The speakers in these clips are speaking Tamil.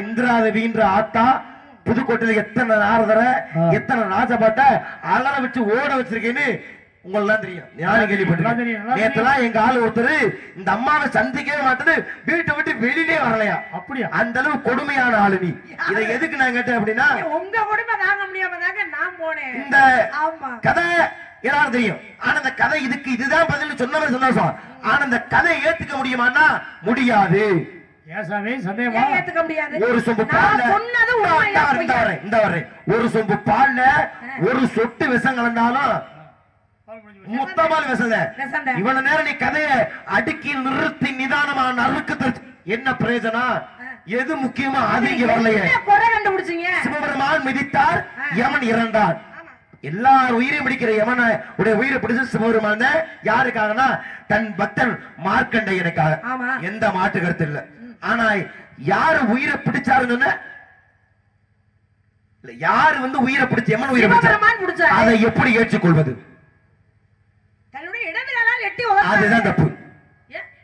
இந்திராதேவின்ற ஆத்தா புதுக்கோட்டையில எத்தனை நாரதரை. எத்தனை ராஜபாட்ட அலற வச்சு ஓட வச்சிருக்கேன்னு உங்களெல்லாம் தெரியும். ஞானம் கேள்விப்பட்டிருக்கேன். நேத்தெல்லாம் எங்க ஆளு ஒருத்தர் இந்த அம்மாவை சந்திக்கவே மாட்டேன்னு வீட்டை விட்டு வெளியிலே வரலையா? அப்படியா? அந்த அளவு கொடுமையான ஆளு நீ. இதை எதுக்கு நான் கேட்டேன் அப்படின்னா உங்க குடும்ப தாங்க முடியாம தாங்க நான் போனேன். இந்த கதை எல்லாரும் தெரியும். ஆனா இந்த கதை இதுக்கு இதுதான் பதில் சொன்னவர் சந்தோஷம். ஆனா இந்த கதை ஏத்துக்க முடியுமான்னா முடியாது. சந்தேகமா? ஏத்துக்க முடியாது? ஒரு சொம்பு பால்ல சொன்னது இந்த உண்மையா வரேன், இந்த வரேன். ஒரு சொம்பு பால்ல ஒரு சொட்டு விஷம் கலந்தாலும் மொத்தமான விஷம்தான். இவ்வளவு நேரம் நீ கதைய அடுக்கி நிறுத்தி நிதானமா நறுக்கு என்ன பிரயோஜனம்? எது முக்கியமா அது இங்க வரலையே. சிவபெருமான் மிதித்தார் யமன் இறந்தார். எல்லார் உயிரையும் பிடிக்கிற யமன உடைய உயிரை பிடிச்சு சிவபெருமான் யாருக்காகனா? தன் பக்தன் மார்க்கண்டையனுக்காக. எந்த மாற்று கருத்து இல்ல. ஆனா யாரு உயிரை பிடிச்சாருன்னு? இல்ல யாரு வந்து உயிரை பிடிச்சு யமன் உயிரை பிடிச்சாரு. அதை எப்படி ஏற்றுக்கொள்வது? அதுதான். தப்பு?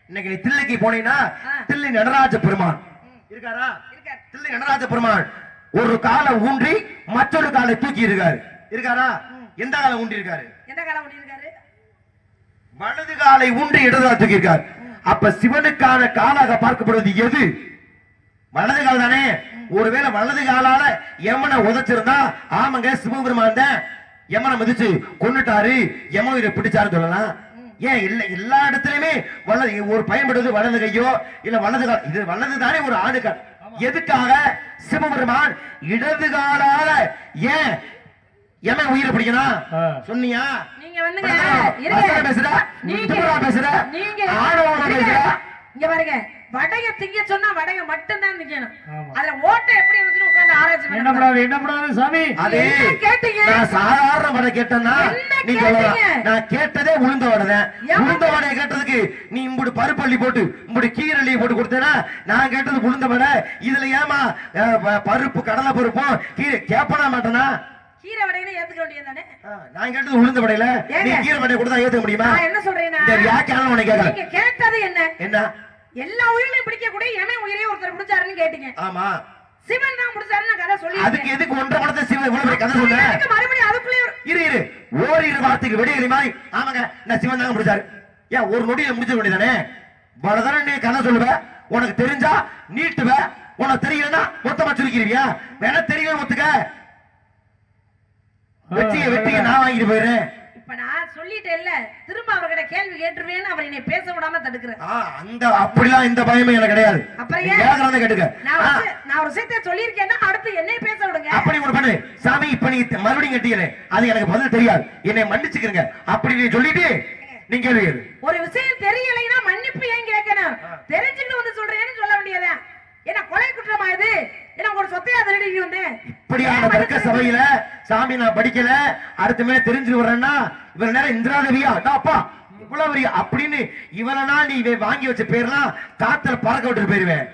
இன்னைக்கு நீ தில்லைக்கு போனீங்கன்னா. தில்லை நடராஜ பெருமான் இருக்காரா? இருக்காரு. தில்லை நடராஜ பெருமான் ஒரு காலை ஊன்றி மற்றொரு காலை தூக்கி இருக்காரு. இருக்காரா? எந்த காலை ஊன்றி இருக்காரு? எந்த காலம் பண்ணிருக்காரு வலது காலை ஊன்றி இடது காலை தூக்கி இருக்காரு. அப்ப சிவனுக்கான காலாக பார்க்கப்படுவது எது? வலது கால் தானே ஒருவேளை வலது காலால யமனை உதைச்சிருந்தா ஆமாங்க சிவபெருமான் தான் யமனை மிதிச்சு கொன்னுட்டாரு. யம உயிரை பிடிச்சாருன்னு சொல்லலாம். ஏன் இல்ல எல்லா இடத்துலயுமே வலது ஒரு பயன்படுவது வலது கையோ இல்ல வலது கால் இது வலது தானே ஒரு ஆடு கால் எதுக்காக? சிவபெருமான் இடது காலால ஏன் யமன் உயிரை பிடிக்கணும். சொன்னியா? நீங்க வந்துங்க. இருங்க. பேசுற? நீங்க பேசுற? நீங்க ஆணவமா. பேசுற? இங்க பாருங்க. வடைய திங்க சொன்னா வடைய மட்டும் தான் திங்கணும். அதுல ஓட்டை எப்படி இருக்குன்னு உட்கார்ந்து ஆராய்ச்சி என்ன பண்ண படாது என்ன படாது சாமி? அது என்ன கேட்டீங்க? நான் சாதாரண வடை கேட்டேன்னா என்ன நீ சொல்லலாம் கேட்டீங்க? நான் கேட்டதே உளுந்த வடை தான் உளுந்த வடையை கேட்டதுக்கு நீ இம்புடு பருப்பள்ளி போட்டு இம்புடு கீரள்ளி போட்டு கொடுத்தேனா நான் கேட்டது உளுந்த வடை. இதுல ஏமா பருப்பு கடலை பருப்பும் கீரை கேப்பனா மாட்டேனா? கீரை வடைன்னு ஏத்துக்க வேண்டியதுதானே? ஆ, நான் கேட்டது உளுந்த வடையில. நீ? கீரை வடையை கொடுத்தா ஏத்துக்க முடியுமா? நான் என்ன சொல்றேன்னா வியாக்கியானம் உனக்கு கேட்கல நீங்க கேட்டது என்ன? என்ன? எல்லா உயிரிலையும் பிடிக்கக்கூடிய எமன் உயிரையும் ஒருத்தர் பிடிச்சாருன்னு கேட்டீங்க. ஆமா. சிவன் தான் பிடிச்சாருன்னு நான் கதை சொல்லி அதுக்கு எதுக்கு ஒன்றரை மணத்தை சிவன் இவ்வளவு பெரிய கதை சொன்ன மறுபடியும் அதுக்குள்ளே இரு இரு. ஓரிரு வார்த்தைக்கு வெடியலி மாதிரி ஆமாங்க நான் சிவன் தாங்க முடிச்சாரு. ஏன் ஒரு நொடியில முடிச்ச வேண்டியதானே பலதானே நீ கதை சொல்லுவ உனக்கு தெரிஞ்சா நீட்டுவ உனக்கு தெரியலன்னா மொத்தமா சுருக்கிடுவியா? வேணா தெரியல ஒத்துக்க. வெற்றிய வெற்றிய நான் வாங்கிட்டு போயிடுறேன். இப்ப நான் சொல்லிட்டேன்ல திரும்ப அவர்கிட்ட கேள்வி கேட்டுருவேன்னு அவர் என்னை பேச விடாம தடுக்கிறேன் அந்த அப்படிலாம் இந்த பயமே எனக்கு கிடையாது. அப்புறம்? கேக்குறத கேட்டுக்க. நான் ஒரு ஒரு விஷயத்தை சொல்லியிருக்கேன்னா அடுத்து என்னை பேச விடுங்க. அப்படி பண்ணு. சாமி இப்ப நீ மறுபடியும் கட்டிக்கிறேன் அது எனக்கு பதில் தெரியாது. என்னை மன்னிச்சுக்கிறங்க அப்படி நீ சொல்லிட்டு நீ கேள்வி கேளு. ஒரு விஷயம் தெரியலைன்னா மன்னிப்பு ஏன் கேட்கணும்? தெரிஞ்சுட்டு வந்து சொல்றேன்னு சொல்ல வேண்டியதா என்ன கொலை குற்றமா இது? இப்படியான தர்க்க சபையில சாமி நான் படிக்கல அடுத்த மேல தெரிஞ்சு வர்றேன்னா இவர நேரம் இந்திராதேவியா? அப்பா இவ்வளவு அப்படின்னு நாள் நீ இவன் வாங்கி வச்ச பேர்லாம் காத்துல பறக்க விட்டு போயிருவேன்.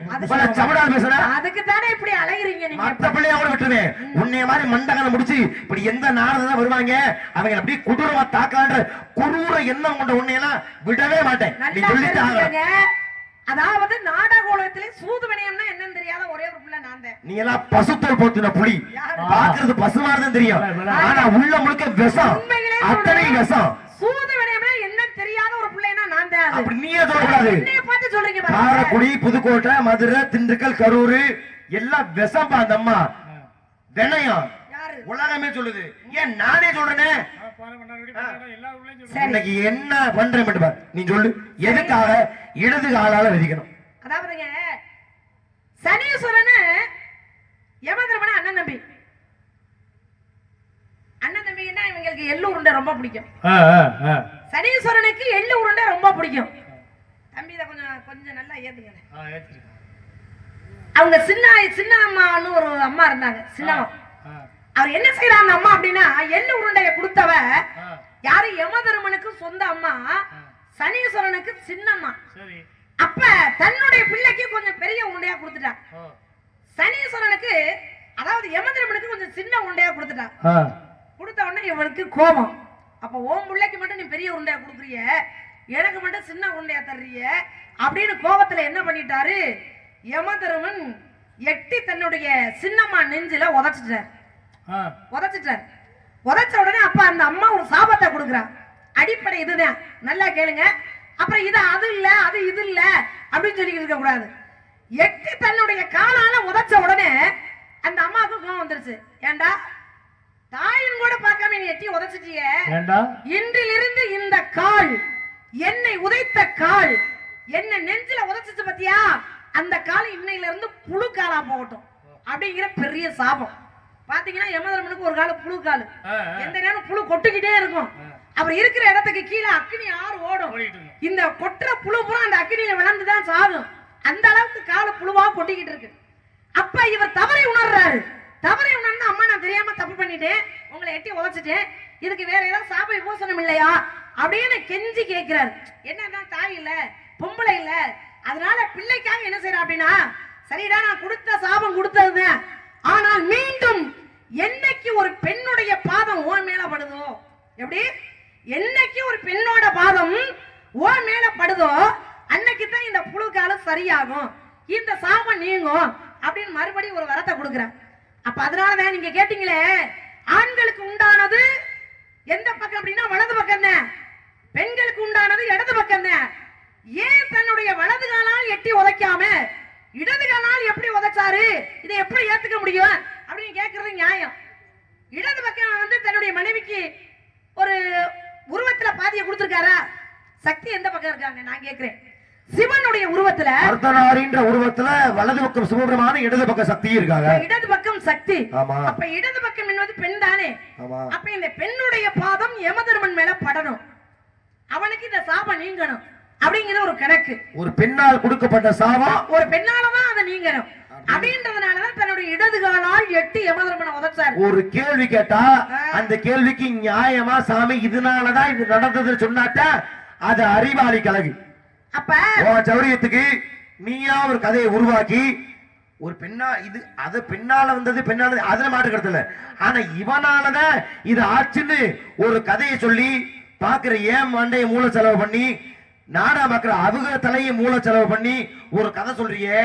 சமடா பேசுற? அதுக்கு தானே இப்படி அலைகிறீங்க நீங்க? மத்த பிள்ளைய கூட விட்டுருவேன் உன்னைய மாதிரி மண்டகனை முடிச்சு இப்படி எந்த நாரதம் தான் வருவாங்க? அவங்க அப்படியே கொடூரமா தாக்கலான்ற குரூர எண்ணம் கொண்ட உன்னையெல்லாம் விடவே மாட்டேன். நீ சொல்லிட்டு. அதாவது நாடக உலகத்திலே சூது வினயம்னா என்னன்னு தெரியாத ஒரே ஒரு பிள்ளை நான் தான் நீ எல்லாம் பசுத்தோல் போத்துன புலி? பாக்குறது பசுமா தான் தெரியும் ஆனா உள்ள முழுக்க விஷம் அத்தனை. விஷம் சூது வினயம்னா என்னன்னு தெரியாத ஒரு பிள்ளைனா நான் தான். அப்படி நீயே சொல்லக்கூடாது என்னைய பார்த்து சொல்றீங்க. காரைக்குடி புதுக்கோட்டை மதுரை திண்டுக்கல் கரூர் எல்லாம் விஷம்பா அந்த அம்மா வினயம்? உலகமே சொல்லுது. ஏன் நானே சொல்றேனே? சரி. இன்னைக்கு என்ன பண்றேன் மட்டும் பாரு. நீ சொல்லு. எதுக்காக? இடது காலால விதிக்கணும். அதாவதுங்க சனீஸ்வரனு யமதர்மன அண்ணன் தம்பி. அண்ணன் தம்பின்னா இவங்களுக்கு எள்ளு உருண்டை ரொம்ப பிடிக்கும். சனீஸ்வரனுக்கு எள்ளு உருண்டை ரொம்ப பிடிக்கும். தம்பி இதை கொஞ்சம் கொஞ்சம் நல்லா ஏத்துங்க அவங்க சின்ன சின்ன அம்மான்னு ஒரு அம்மா இருந்தாங்க. சின்னம்மா அவர் என்ன செய்யறாங்க அம்மா அப்படின்னா எள்ளு உருண்டைய கொடுத்தவ யாரு யமதர்மனுக்கு சொந்த அம்மா சனீஸ்வரனுக்கு சின்னம்மா அப்ப தன்னுடைய பிள்ளைக்கு கொஞ்சம் பெரிய உருண்டையா கொடுத்துட்டா சனீஸ்வரனுக்கு அதாவது யமதர்மனுக்கு கொஞ்சம் சின்ன உருண்டையா கொடுத்துட்டா கொடுத்த உடனே இவனுக்கு கோபம். அப்ப உன் பிள்ளைக்கு மட்டும் நீ பெரிய உருண்டையா கொடுக்குறிய? எனக்கு மட்டும் சின்ன உருண்டையா தர்றிய? அப்படின்னு கோபத்துல என்ன பண்ணிட்டாரு? யமதர்மன் எட்டி தன்னுடைய சின்னம்மா நெஞ்சில உதைச்சிட்டார். உதைச்சிட்டார். உதைச்ச உடனே அப்ப அந்த அம்மா ஒரு சாபத்தை கொடுக்குறா. அடிப்படை இதுதான். நல்லா கேளுங்க. அப்புறம் இது அது இல்ல அது இது இல்ல அப்படின்னு சொல்லி இருக்க கூடாது. எட்டி தன்னுடைய காலால உதைச்ச உடனே அந்த அம்மாவுக்கு கோவம் வந்துருச்சு. ஏண்டா? தாயின் கூட பார்க்காம நீ எட்டி உதைச்சிட்டியே? இன்றிலிருந்து இந்த கால் என்னை உதைத்த கால் என்ன நெஞ்சில உதைச்சிச்சு பத்தியா? அந்த கால் இன்னையில இருந்து புழு காலா போகட்டும். அப்படிங்கிற பெரிய சாபம். பாத்தீங்கன்னா யமதர்மனுக்கு ஒரு கால புழு கால். எந்த நேரம் புழு கொட்டுக்கிட்டே இருக்கும். அவர் இருக்கிற இடத்துக்கு கீழே அக்னி ஆறு ஓடும். இந்த கொட்டுற புழு பூரா அந்த அக்னியில விளந்துதான் சாகும். அந்த அளவுக்கு கால புழுவா கொட்டிக்கிட்டு இருக்கு. அப்ப இவர் தவறை உணர்றாரு. தவறை உணர்ந்து அம்மா நான் தெரியாம தப்பு பண்ணிட்டேன். உங்களை எட்டி உதைச்சிட்டேன். இதுக்கு வேற ஏதாவது சாப விமோசனம் இல்லையா? அப்படின்னு கெஞ்சி கேட்கிறாரு என்னன்னா தாய் இல்ல பொம்பளை இல்ல. அதனால பிள்ளைக்காக என்ன செய்யற அப்படின்னா சரிடா நான் கொடுத்த சாபம் கொடுத்ததுதான். ஆனால் மீண்டும் என்னைக்கு ஒரு பெண்ணுடைய பாதம் ஓ மேல படுதோ? எப்படி? என்னைக்கு ஒரு பெண்ணோட பாதம் ஓ மேல படுதோ அன்னைக்கு தான் இந்த புழு காலம் சரியாகும். இந்த சாபம் நீங்கும் அப்படின்னு மறுபடியும் ஒரு வரத்தை கொடுக்குறேன் அப்ப அதனாலதான் நீங்க கேட்டீங்களே ஆண்களுக்கு உண்டானது எந்த பக்கம் அப்படின்னா வலது பக்கம் தான். பெண்களுக்கு உண்டானது இடது பக்கம் தான். ஏன் தன்னுடைய வலது காலால் எட்டி உதைக்காம இடது காலால் எப்படி உதைச்சாரு? இதை எப்படி ஏத்துக்க முடியும்? கேட்கறது நியாயம். இடது பக்கம் வந்து தன்னுடைய மனைவிக்கு ஒரு உருவத்துல பாதியை கொடுத்திருக்காரா? சக்தி எந்த பக்கம் இருக்காங்க நான் கேக்குறேன். சிவனுடைய உருவத்துல அர்த்தநாரின்ற உருவத்துல வலது பக்கம் சுபபிரமான இடது பக்கம் சக்தி இருக்காங்க. இடது பக்கம் சக்தி. ஆமா. அப்ப இடது பக்கம் என்பது பெண் தானே. ஆமா. அப்ப இந்த பெண்ணுடைய பாதம் யமதர்மன் மேல படணும். அவனுக்கு இந்த சாபம் நீங்கணும். அப்படிங்கிறது ஒரு கணக்கு. ஒரு பெண்ணால் கொடுக்கப்பட்ட சாபம் ஒரு பெண்ணாலதான் அதை நீங்கணும். அப்படின்றதுனாலதான் தன்னுடைய இடது காலால் எட்டு யமதர்மனை உதைச்சாரு ஒரு கேள்வி கேட்டா அந்த கேள்விக்கு நியாயமா சாமி இதனாலதான் இது நடந்ததுன்னு சொன்னாட்டா அது அறிவாளி கழகு அப்ப? உன் சௌரியத்துக்கு நீயா ஒரு கதையை உருவாக்கி ஒரு பெண்ணா இது அது பெண்ணால வந்தது பெண்ணால அதுல மாட்டு கடத்தல ஆனா இவனாலதான் இது ஆச்சுன்னு ஒரு கதையை சொல்லி பாக்குற ஏன் மண்டைய மூல செலவு பண்ணி நாடா பாக்குற அவங்க தலையை மூல செலவு பண்ணி ஒரு கதை சொல்றியே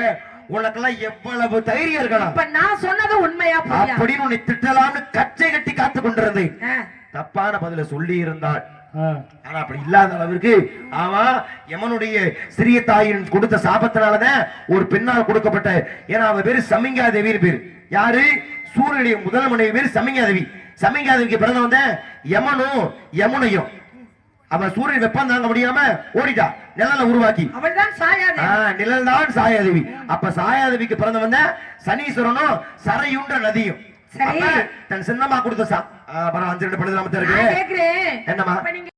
உனக்கெல்லாம் எவ்வளவு தைரியம் இருக்கலாம் இப்ப நான் சொன்னது உண்மையா அப்படின்னு உன்னை திட்டலாம்னு கச்சை கட்டி காத்து கொண்டிருந்தது தப்பான பதில சொல்லி இருந்தாள். ஆனா அப்படி இல்லாத அளவிற்கு அவன் யமனுடைய சிறிய தாயின் கொடுத்த சாபத்தினாலதான் ஒரு பெண்ணால் கொடுக்கப்பட்ட ஏன்னா அவ பேரு சமிங்கா தேவின்னு பேரு. யாரு? சூரியனுடைய முதல் மனைவி பேரு சமிங்கா தேவி சமிங்கா தேவிக்கு பிறந்தவன் யமனும் யமுனையும். அவன் சூரியன் வெப்பம் தாங்க முடியாம ஓடிட்டா. நிழல உருவாக்கி. அவள்தான் சாயாது ஆ, நிழல்தான் சாயாதேவி. அப்ப சாயாதேவிக்கு பிறந்தவன் தான் சனீஸ்வரனும் சரையுன்ற நதியும். தன் சின்னமா கொடுத்த அஞ்சு ரெண்டு பழுது நான் இருக்கு நீங்க